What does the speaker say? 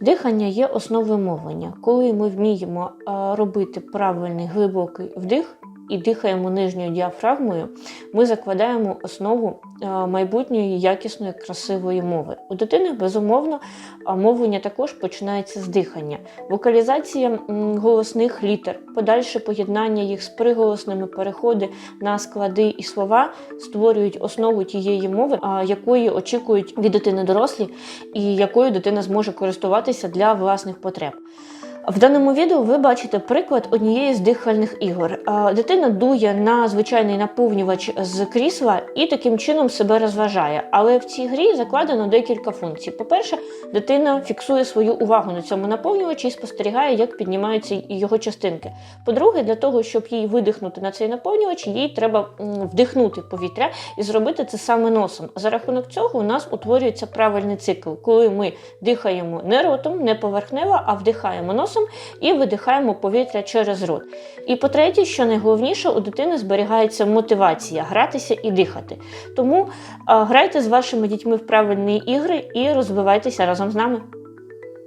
Дихання є основою мовлення. Коли ми вміємо робити правильний глибокий вдих і дихаємо нижньою діафрагмою, ми закладаємо основу майбутньої якісної красивої мови. У дитини, безумовно, мовлення також починається з дихання. Вокалізація голосних літер, подальше поєднання їх з приголосними переходи на склади і слова створюють основу тієї мови, якої очікують від дитини дорослі, і якою дитина зможе користуватися для власних потреб. В даному відео ви бачите приклад однієї з дихальних ігор. Дитина дує на звичайний наповнювач з крісла і таким чином себе розважає. Але в цій грі закладено декілька функцій. По-перше, дитина фіксує свою увагу на цьому наповнювачі і спостерігає, як піднімаються його частинки. По-друге, для того, щоб їй видихнути на цей наповнювач, їй треба вдихнути повітря і зробити це саме носом. За рахунок цього у нас утворюється правильний цикл, коли ми дихаємо не ротом, не поверхнево, а вдихаємо носом і видихаємо повітря через рот. І по-третє, що найголовніше, у дитини зберігається мотивація гратися і дихати. Тому а, грайте з вашими дітьми в правильні ігри і розвивайтеся разом з нами.